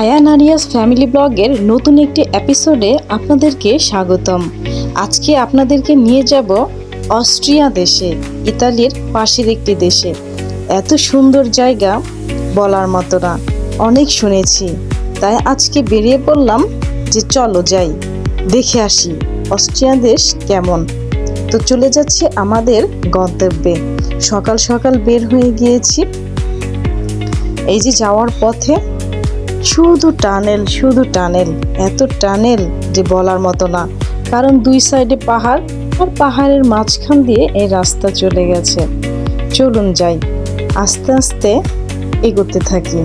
Ayaan Arias family ব্লগের নতুন একটি এপিসোডে আপনাদেরকে স্বাগতম। আজকে আপনাদেরকে নিয়ে যাব অস্ট্রিয়া দেশে, ইতালির পাশের একটি দেশে। এত সুন্দর জায়গা বলার মতো না, অনেক শুনেছি। তাই আজকে বেরিয়ে পড়লাম যে চলো যাই, দেখে আসি অস্ট্রিয়া দেশ কেমন। তো চলে যাচ্ছি আমাদের গন্তব্যে। সকাল সকাল বের হয়ে গিয়েছি। এই যে যাওয়ার পথে শুধু টানেল শুধু টানেল, এত টানেল যে বলার মতো না। কারণ দুই সাইডে পাহাড় আর পাহাড়ের মাঝখান দিয়ে এই রাস্তা চলে গেছে। চলুন যাই, আস্তে আস্তে এগোতে থাকি।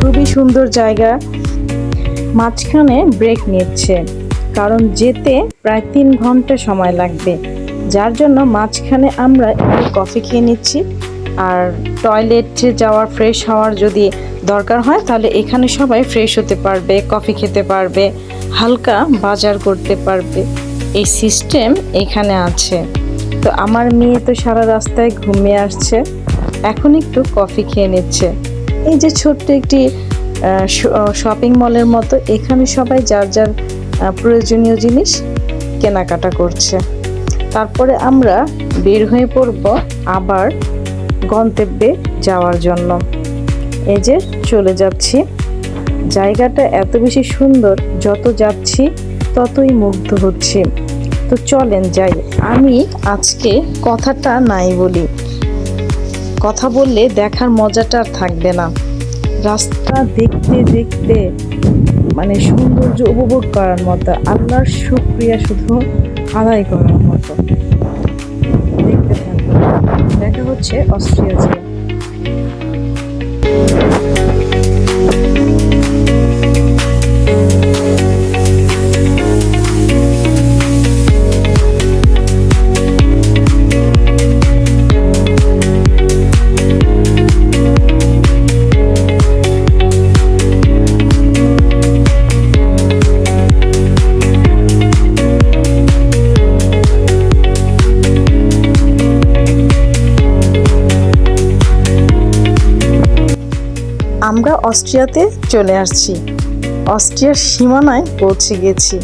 খুবই সুন্দর জায়গা। মাঝখানে ব্রেক নিচ্ছে। কারণ যেতে প্রায় তিন ঘণ্টা সময় লাগবে। যার জন্য মাঝখানে আমরা একটু কফি খেয়ে নিচ্ছি। আর টয়লেটে যাওয়ার ফ্রেশ হওয়ার যদি দরকার হয়, তাহলে এখানে সবাই ফ্রেশ হতে পারবে, কফি খেতে পারবে, হালকা বাজার করতে পারবে। এই সিস্টেম এখানে আছে। তো আমার মেয়ে তো সারা রাস্তায় ঘুমিয়ে আসছে। এখন একটু কফি খেয়ে নিচ্ছে। এই যে ছোট্ট একটি শপিং মলের মতো, এখানে সবাই যার যার প্রয়োজনীয় জিনিস কেনাকাটা করছে। তারপরে আমরা বের হয়ে পড়ব আবার গন্তব্যে যাওয়ার জন্য। এই যে চলে যাচ্ছি। জায়গাটা এত বেশি সুন্দর, যত যাচ্ছি ততই মুগ্ধ হচ্ছি। তো চলেন যাই। আমি আজকে কথাটা নাই বলি। কথা বললে দেখার মজাটা আর থাকবে না। রাস্তা দেখতে দেখতে মানে সৌন্দর্য উপভোগ করার মতো আল্লাহর সুক্রিয়া শুধু আদায় করার মতো। দেখতে থাকব দেখা হচ্ছে অস্ট্রিয়া যে আমরা অস্ট্রিয়াতে চলে আসছি। অস্ট্রিয়ার সীমানায় পৌঁছে গেছি।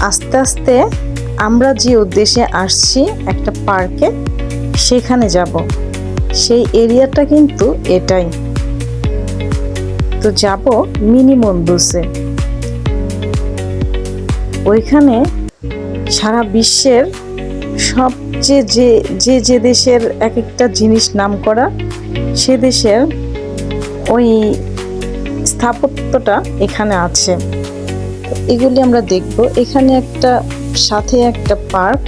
আস্তে আস্তে আমরা যে উদ্দেশ্যে আসছি একটা পার্কে, সেখানে যাব। সেই এরিয়াটা কিন্তু এটাই। তো যাব মিনি মন্দুসে ওইখানে সারা বিশ্বের সবচেয়ে যে যে যে দেশের এক একটা জিনিস নাম করা সে দেশের ওই স্থাপত্যটা এখানে আছে। এগুলি আমরা দেখব। এখানে একটা, সাথে একটা পার্ক।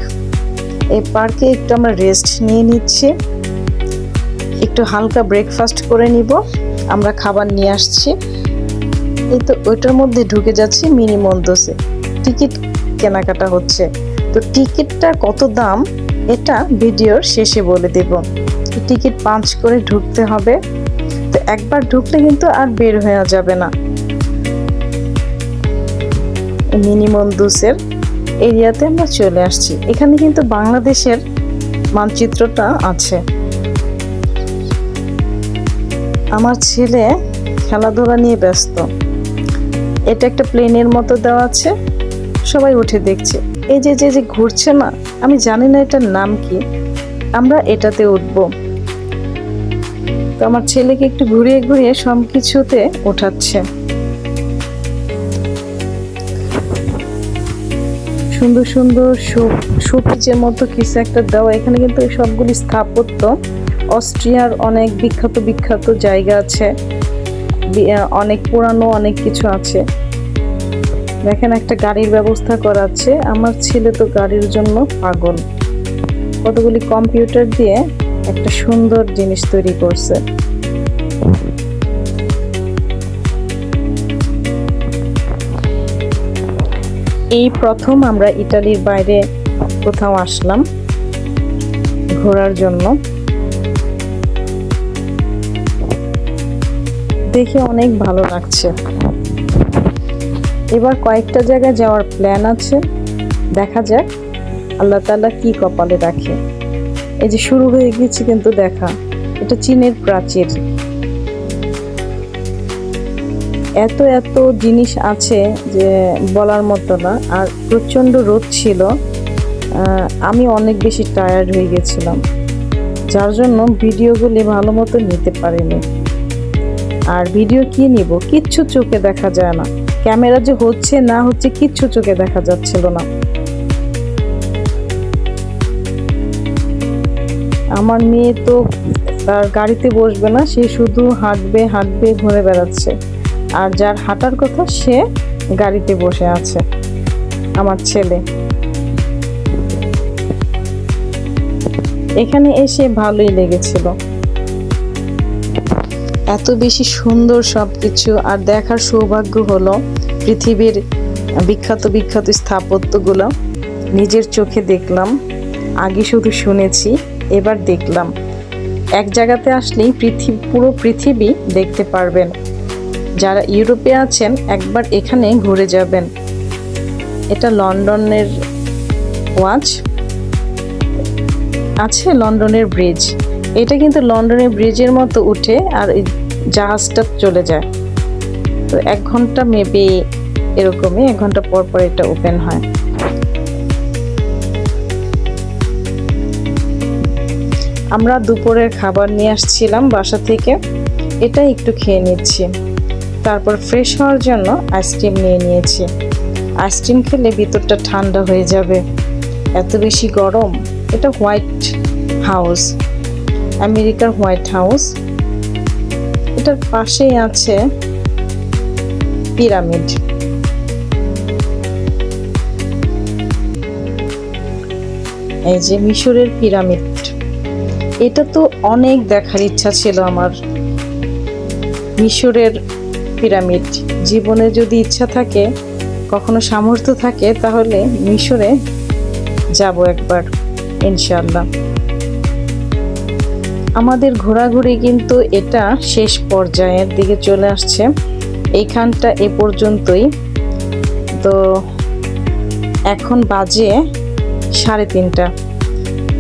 এই পার্কে একটু আমরা রেস্ট নিয়ে নিচ্ছি। একটু হালকা ব্রেকফাস্ট করে নিব। আমরা খাবার নিয়ে আসছি। এই তো ওইটার মধ্যে ঢুকে যাচ্ছি মিনি মন্দসে। টিকিট কেনাকাটা হচ্ছে। তো টিকিটটার কত দাম? এটা ভিডিওর শেষে বলে দেব। টিকিট পাঁচ করে ঢুকতে হবে। তো একবার ঢুকলে কিন্তু আর বের হয়ে যাবে না। মিনি দুসের এরিয়াতে আমরা চলে আসছি। এখানে কিন্তু বাংলাদেশের মানচিত্রটা আছে। আমার ছেলে খেলাধুলা নিয়ে ব্যস্ত। এটা একটা প্লেনের মতো দেওয়া আছে। সবাই উঠে দেখছে। এই যে যে যে ঘুরছে না, আমি জানি না এটার নাম কি। আমরা এটাতে উঠবো। তো আমার ছেলেকে একটু ঘুরিয়ে ঘুরিয়ে সব কিছুতে ওঠাচ্ছে। সুন্দর সুন্দর শোপিজের মতো কিছু একটা দেওয়া। এখানে কিন্তু সবগুলি স্থাপত্য। অস্ট্রিয়ার অনেক বিখ্যাত বিখ্যাত জায়গা আছে। অনেক পুরানো অনেক কিছু আছে। দেখেন একটা গাড়ির ব্যবস্থা করা আছে। আমার ছেলে তো গাড়ির জন্য পাগল। কতগুলি কম্পিউটার দিয়ে একটা সুন্দর জিনিস তৈরি করছে। এই প্রথম আমরা ইটালির বাইরে কোথাও আসলাম ঘোরার জন্য। দেখে অনেক ভালো লাগছে। এবার কয়েকটা জায়গায় যাওয়ার প্ল্যান আছে। দেখা যাক, আল্লাহ তাআলা কি কপালে রাখে। এই যে শুরু হয়ে গিয়েছে কিন্তু দেখা, এটা চীনের প্রাচীর। এত এত জিনিস আছে যে বলার মতো না, আর প্রচণ্ড রোদ ছিল। আমি অনেক বেশি টায়ার্ড হয়ে গেছিলাম, যার জন্য ভিডিওগুলি ভালো মতো নিতে পারিনি। আর ভিডিও কি নিব? কিচ্ছু চোখে দেখা যায় না। ক্যামেরা যে হচ্ছে না হচ্ছে কিচ্ছু চোখে দেখা যাচ্ছিল না। আমার মেয়ে তো তার গাড়িতে বসবে না, সে শুধু হাঁটবে হাঁটবে, ঘুরে বেড়াচ্ছে। আর যার হাঁটার কথা সে গাড়িতে বসে আছে, আমার ছেলে। এখানে এসে ভালোই লেগেছিল। এত বেশি সুন্দর সব কিছু আর দেখার সৌভাগ্য হলো পৃথিবীর বিখ্যাত বিখ্যাত স্থাপত্যগুলো। নিজের চোখে দেখলাম, আগে শুধু শুনেছি এবার দেখলাম। এক জায়গাতে আসলেই পৃথিবী পুরো পৃথিবী দেখতে পারবেন। যারা ইউরোপে আছেন, একবার এখানে ঘুরে যাবেন। এটা লন্ডনের ওয়াচ। আছে লন্ডনের ব্রিজ। এটা কিন্তু লন্ডনের ব্রিজের মতো উঠে আর জাহাজটা চলে যায়। তো এক ঘণ্টা মেবি এরকমই, এক ঘণ্টা পর পর এটা ওপেন হয়। আমরা দুপুরের খাবার নিয়ে আসছিলাম বাসা থেকে। এটা একটু খেয়ে নিচ্ছি। তারপর ফ্রেশ হওয়ার জন্য আইসক্রিম নিয়ে নিয়েছি। আইসক্রিম খেলে ভিতরটা ঠান্ডা হয়ে যাবে। এত বেশি গরম, এটা হোয়াইট হাউস আমেরিকার হোয়াইট হাউস এটার পাশেই আছে পিরামিড এই যে মিশরের পিরামিড এটা তো অনেক দেখার ইচ্ছা ছিল আমার। মিশরের পিরামিড। জীবনে যদি ইচ্ছা থাকে, কখনো সামর্থ্য থাকে, তাহলে মিশরে যাব একবার ইনশাল্লাহ আমাদের ঘোরাঘুরি কিন্তু এটা শেষ পর্যায়ের দিকে চলে আসছে। এইখানটা এ পর্যন্তই। তো এখন বাজে সাড়ে তিনটা।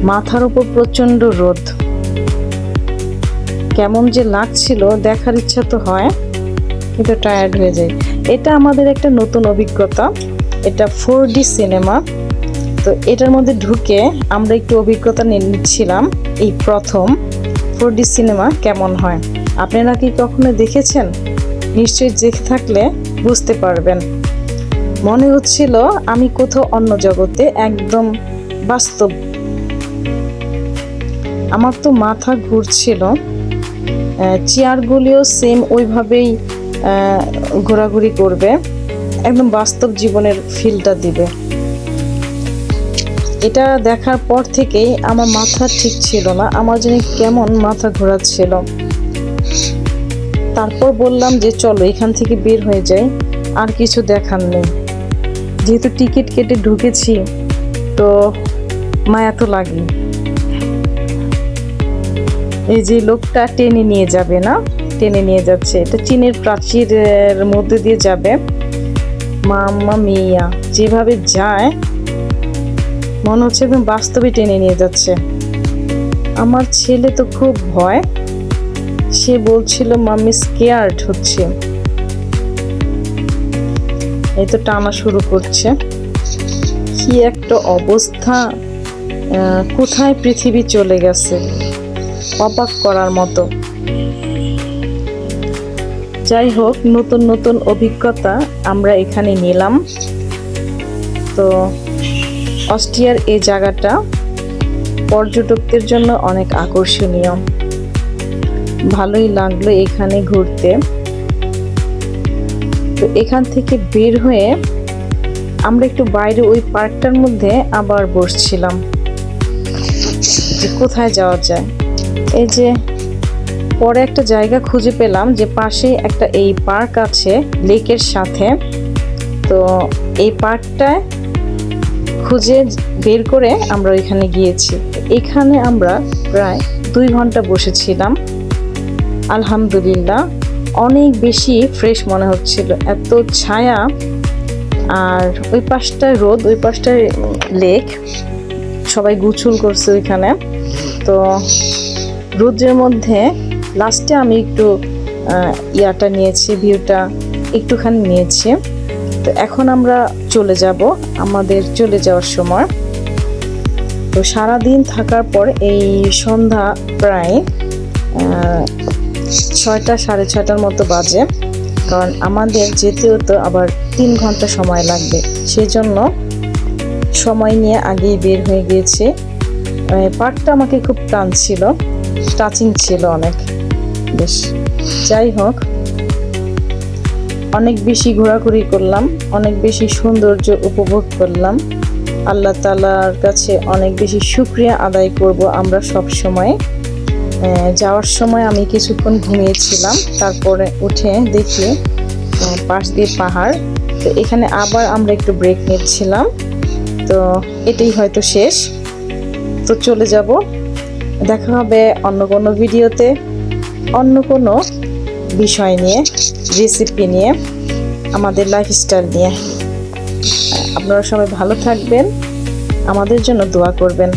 মাথার উপর প্রচণ্ড রোদ। কেমন যে লাগছিল, দেখার ইচ্ছা তো হয়, কিন্তু টায়ার্ড হয়ে যায় এটা আমাদের একটা নতুন অভিজ্ঞতা। এটা ফোর ডি সিনেমা তো এটার মধ্যে ঢুকে আমরা একটু অভিজ্ঞতা নিচ্ছিলাম, এই প্রথম ফোর ডি সিনেমা কেমন হয়। আপনারা কি কখনো দেখেছেন? নিশ্চয়ই দেখে থাকলে বুঝতে পারবেন। মনে হচ্ছিল আমি কোথাও অন্য জগতে, একদম বাস্তব আমার তো মাথা ঘুরছিল। চেয়ারগুলিও সেম ওইভাবেই ঘোরাঘুরি করবে। একদম বাস্তব জীবনের ফিলটা দিবে। এটা দেখার পর থেকেই আমার মাথা ঠিক ছিল না। আমার যেন কেমন মাথা ঘোরাচ্ছিল তারপর বললাম যে, চলো, এখান থেকে বের হয়ে যাই। আর কিছু দেখার নেই। যেহেতু টিকিট কেটে ঢুকেছি, তো মায়া তো লাগে এই যে লোকটা টেনে নিয়ে যাবে না? টেনে নিয়ে যাচ্ছে। এটা চীনের প্রাচীরের মধ্যে দিয়ে যাবে। মাম্মা মিয়া, যেভাবে যায়, মনে হচ্ছে একদম বাস্তবে টেনে নিয়ে যাচ্ছে। আমার ছেলে তো খুব ভয়। সে বলছিল, মাম্মি স্কেয়ার্ড হচ্ছে। এই তো টানা শুরু করছে। কি একটা অবস্থা। কোথায় পৃথিবী চলে গেছে? অবাক করার মতো। যাই হোক নতুন নতুন অভিজ্ঞতা আমরা এখানে নিলাম। তো, অস্ট্রিয়ার এই জায়গাটা পর্যটকদের জন্য অনেক আকর্ষণীয়। ভালোই লাগল এখানে ঘুরতে। তো, এখান থেকে বের হয়ে আমরা একটু বাইরে ওই পার্কটার মধ্যে আবার বসছিলাম যে কোথায় যাওয়া যায়। এই যে পরে একটা জায়গা খুঁজে পেলাম যে পাশে একটা এই পার্ক আছে, লেকের সাথে। তো এই পার্কটায় খুঁজে বের করে আমরা ওইখানে গিয়েছি। এখানে আমরা প্রায় দুই ঘণ্টা বসেছিলাম। আলহামদুলিল্লাহ, অনেক বেশি ফ্রেশ মনে হচ্ছিল। এত ছায়া, আর ওই পাশটায় রোদ, ওই পাশটায় লেক। সবাই গুছুল করছে ওইখানে। তো রৌদ্রের মধ্যে লাস্টে আমি একটু ইয়াটা নিয়েছি ভিউটা একটুখানি নিয়েছি। তো এখন আমরা চলে যাব, আমাদের চলে যাওয়ার সময়। তো সারা দিন থাকার পর এই সন্ধ্যা প্রায় ছয়টা, সাড়ে ছয়টার মতো বাজে। কারণ আমাদের যেতেও তো আবার তিন ঘণ্টা সময় লাগবে। সেই জন্য সময় নিয়ে আগেই বের হয়ে গিয়েছে। পার্কটা আমাকে খুব টানছিল টাচিং ছিল অনেক। বেশ, যাই হোক। অনেক বেশি ঘোরাঘুরি করলাম, অনেক বেশি সৌন্দর্য উপভোগ করলাম। আল্লাহ তালার কাছে অনেক বেশি শুক্রিয়া আদায় করব আমরা সব সময়। যাওয়ার সময় আমি কিছুক্ষণ ঘুমিয়েছিলাম, তারপরে উঠে দেখি পাশ দিয়ে পাহাড়। তো এখানে আবার আমরা একটু ব্রেক নিচ্ছিলাম। তো এটাই হয়তো শেষ। তো চলে যাব। দেখা হবে অন্য কোনো ভিডিওতে, অন্য কোনো বিষয় নিয়ে রেসিপি নিয়ে, আমাদের লাইফস্টাইল নিয়ে। আপনারা সবাই ভালো থাকবেন, আমাদের জন্য দোয়া করবেন।